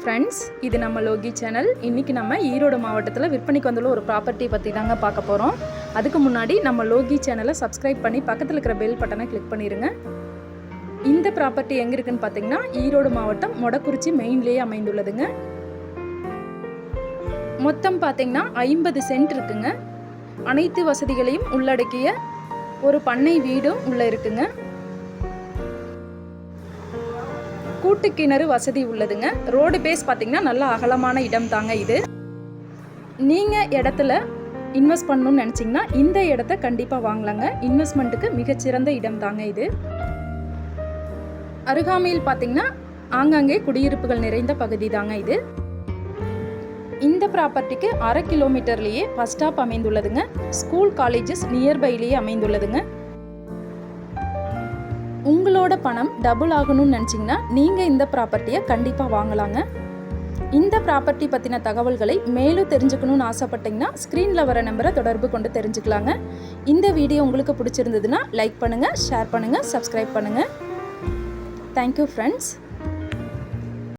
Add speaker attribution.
Speaker 1: Friends இது நம்ம Loki channel இன்றைக்கி நம்ம ஈரோடு மாவட்டத்தில் விற்பனைக்கு வந்துள்ள ஒரு ப்ராப்பர்ட்டி பற்றி தாங்க பார்க்க போகிறோம் அதுக்கு முன்னாடி நம்ம லோகி சேனலை சப்ஸ்கிரைப் பண்ணி பக்கத்தில் இருக்கிற பெல் பட்டனை கிளிக் பண்ணிடுங்க இந்த ப்ராப்பர்ட்டி எங்கே இருக்குன்னு பார்த்தீங்கன்னா ஈரோடு மாவட்டம் மொடக்குறிச்சி மெயின்லேயே அமைந்துள்ளதுங்க. மொத்தம் பார்த்தீங்கன்னா ஐம்பது சென்ட் இருக்குங்க. அனைத்து வசதிகளையும் உள்ளடக்கிய ஒரு பண்ணை வீடும் உள்ளே இருக்குங்க. கூட்டு கிணறு வசதி உள்ளதுங்க. ரோடு பேஸ் பார்த்தீங்கன்னா நல்ல அகலமான இடம் தாங்க இது. நீங்கள் இடத்துல இன்வெஸ்ட் பண்ணணும்னு நினச்சிங்கன்னா இந்த இடத்த கண்டிப்பாக வாங்கலாங்க. இன்வெஸ்ட்மெண்ட்டுக்கு மிகச்சிறந்த இடம் தாங்க இது. அருகாமையில் பார்த்தீங்கன்னா ஆங்காங்கே குடியிருப்புகள் நிறைந்த பகுதி தாங்க இது. இந்த ப்ராப்பர்ட்டிக்கு அரை கிலோமீட்டர்லேயே பஸ் ஸ்டாப் அமைந்துள்ளதுங்க. ஸ்கூல் காலேஜஸ் நியர்பைலேயே அமைந்துள்ளதுங்க. உங்களோட பணம் டபுள் ஆகணும்னு நினச்சிங்கன்னா நீங்கள் இந்த ப்ராப்பர்ட்டியை கண்டிப்பாக வாங்கலாங்க. இந்த ப்ராப்பர்ட்டி பற்றின தகவல்களை மேலும் தெரிஞ்சுக்கணும்னு ஆசைப்பட்டீங்கன்னா ஸ்க்ரீனில் வர நம்பரை தொடர்பு கொண்டு தெரிஞ்சுக்கலாங்க. இந்த வீடியோ உங்களுக்கு பிடிச்சிருந்ததுன்னா லைக் பண்ணுங்கள் ஷேர் பண்ணுங்கள் சப்ஸ்கிரைப் பண்ணுங்கள் தேங்க்யூ ஃப்ரெண்ட்ஸ்